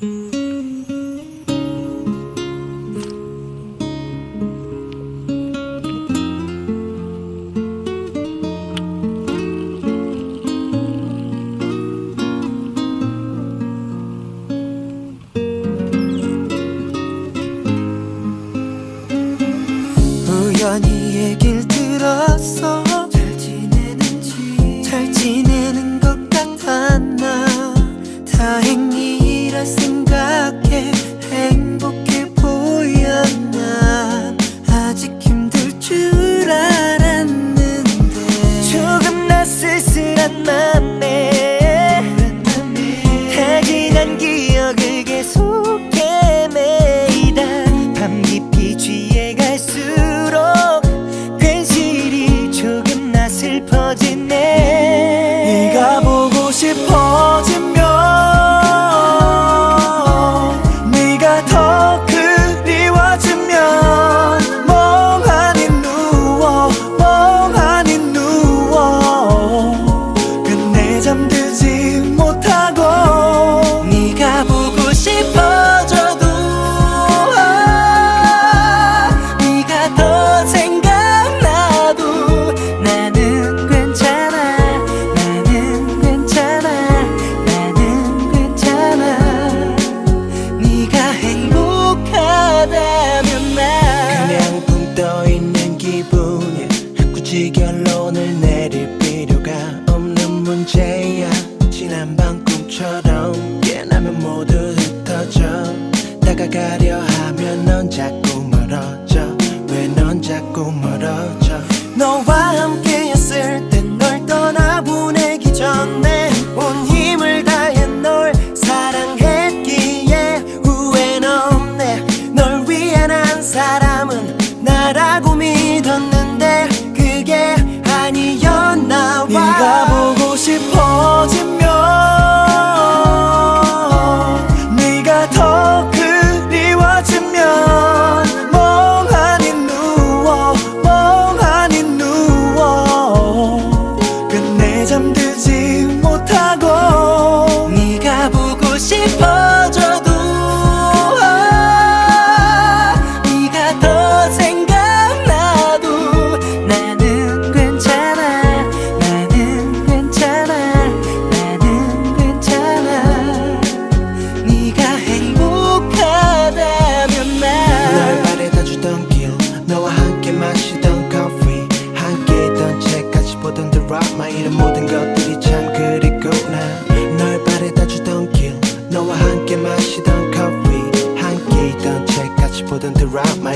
우연히 얘길 들었어 잘 지내는지 잘 지내는 것 같았나? 다행 생각해. 행복해 깨나면 모두 흩어져. 다가가려 하면 넌 자꾸 멀어져. 왜 넌 자꾸 멀어져? 너와 함께였을 땐 널 떠나보내기 전에 온 힘을 다해 널 사랑했기에 후회는 없네. 널 위한 한 사람은 나라고 믿었는데 그게 아니었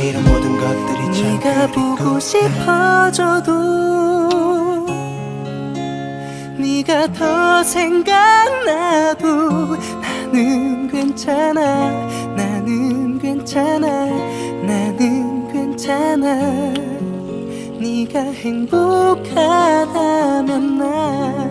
이런 모든 것들이 참 네가 보고 싶어져도 네가 더 생각나도 나는 괜찮아 나는 괜찮아 나는 괜찮아. 네가 행복하다면 나